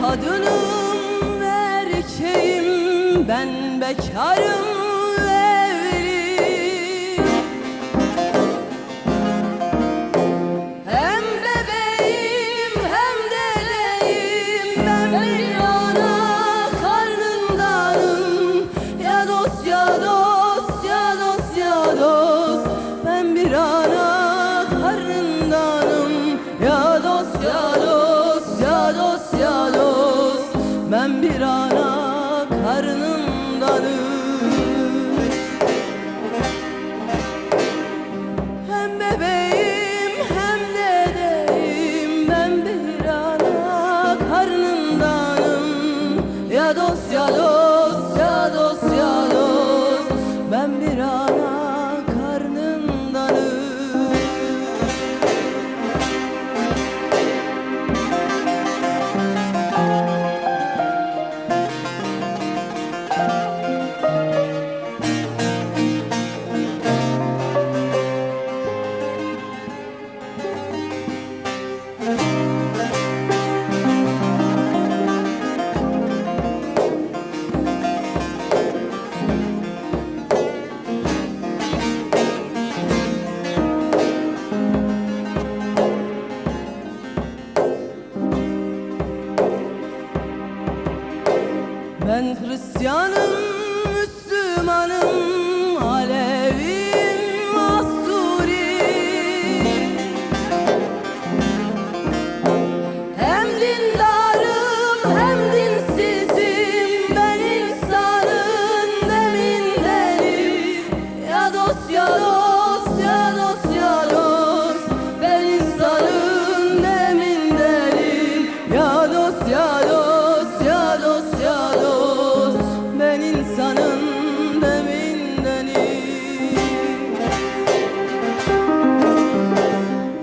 kadınım ve erkeğim Ben bekarım ve evliyim Ben bir ana karnındanım hem bebeğim hem dedeyim Ben bir ana karnındanım. Ya dost ya dost ya dost ya dost. Ben bir ana Ben Hristiyanım, insanın demindenim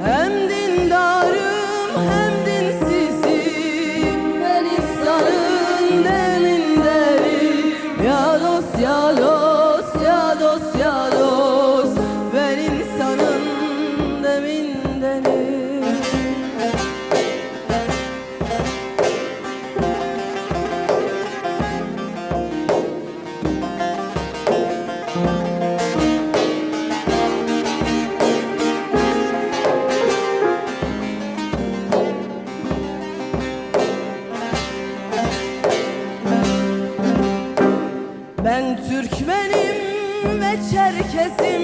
hem dindarım hem dinsizim. Ben insanın demindenim Ya dost ya dost Ben Türkmenim ve Çerkesim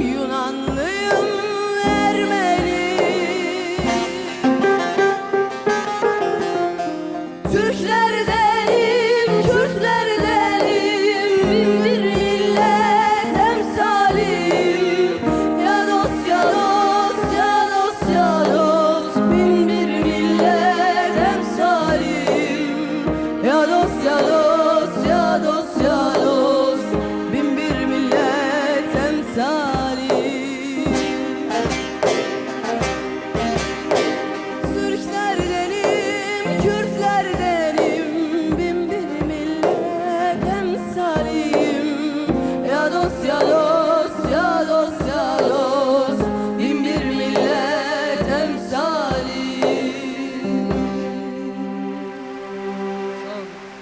Yunanlıyım, Ermeniyim